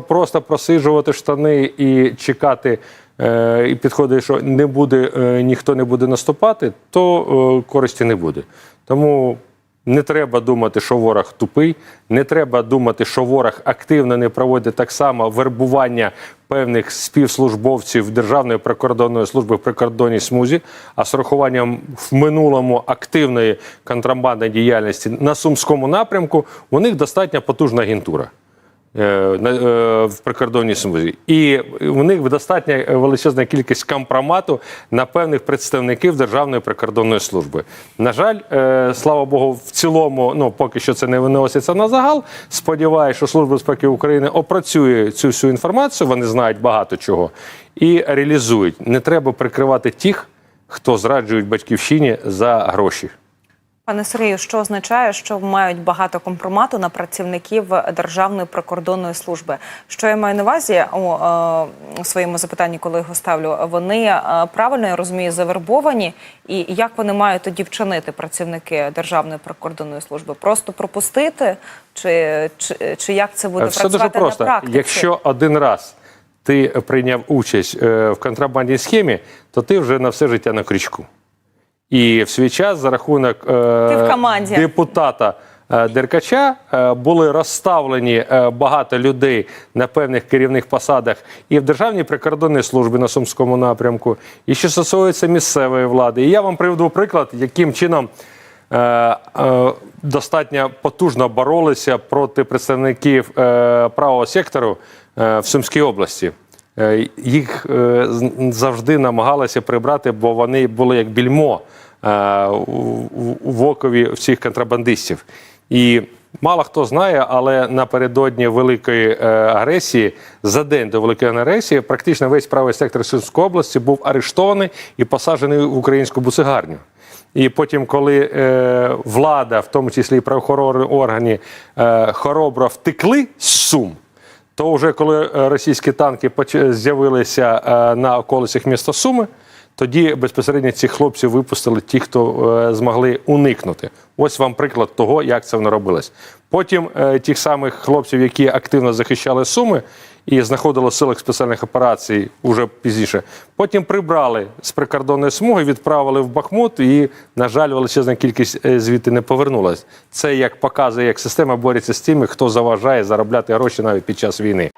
Просто просиджувати штани і чекати, е, і підходить, що не буде, е, ніхто не буде наступати, то е, користі не буде. Тому не треба думати, що ворог тупий, не треба думати, що ворог активно не проводить так само вербування певних співслужбовців Державної прикордонної служби в прикордонній смузі, а з урахуванням в минулому активної контрабандної діяльності на Сумському напрямку у них достатньо потужна агентура в прикордонній смузі. І у них достатня величезна кількість компромату на певних представників Державної прикордонної служби. На жаль, е, слава Богу, в цілому, ну поки що це не виноситься на загал. Сподіваюся, що Служба безпеки України опрацює цю всю інформацію. Вони знають багато чого і реалізують. Не треба прикривати тих, хто зраджують батьківщині за гроші. Пане Сергію, що означає, що мають багато компромату на працівників Державної прикордонної служби? Що я маю на увазі у, е, своєму запитанні, коли його ставлю? Вони е, правильно я розумію, завербовані, і як вони мають тоді вчинити працівники Державної прикордонної служби? Просто пропустити, чи, чи, чи як це буде Все працювати дуже просто. на практиці? Якщо один раз ти прийняв участь е, в контрабандній схемі, то ти вже на все життя на крючку. І в свій час за рахунок е, депутата е, Деркача е, були розставлені е, багато людей на певних керівних посадах і в Державній прикордонній службі на Сумському напрямку, і що стосується місцевої влади. І я вам приведу приклад, яким чином е, е, достатньо потужно боролися проти представників е, правого сектору е, в Сумській області. Е, Їх е, завжди намагалися прибрати, бо вони були як більмо е, в окові всіх контрабандистів. І мало хто знає, але напередодні великої агресії, за день до великої агресії, практично весь правий сектор Сумської області був арештований і посаджений в українську буцегарню. І потім, коли е, влада, в тому числі і правоохоронні органи, е, хоробро втекли з Сум, то вже коли е, російські танки поч- з'явилися е, на околицях міста Суми, тоді безпосередньо цих хлопців випустили ті, хто е, змогли уникнути. Ось вам приклад того, як це воно робилось. Потім е, тих самих хлопців, які активно захищали Суми і знаходили силах спеціальних операцій уже пізніше, потім прибрали з прикордонної смуги, відправили в Бахмут, і, на жаль, величезна кількість е, звідти не повернулась. Це як показує, як система бореться з тими, хто заважає заробляти гроші навіть під час війни.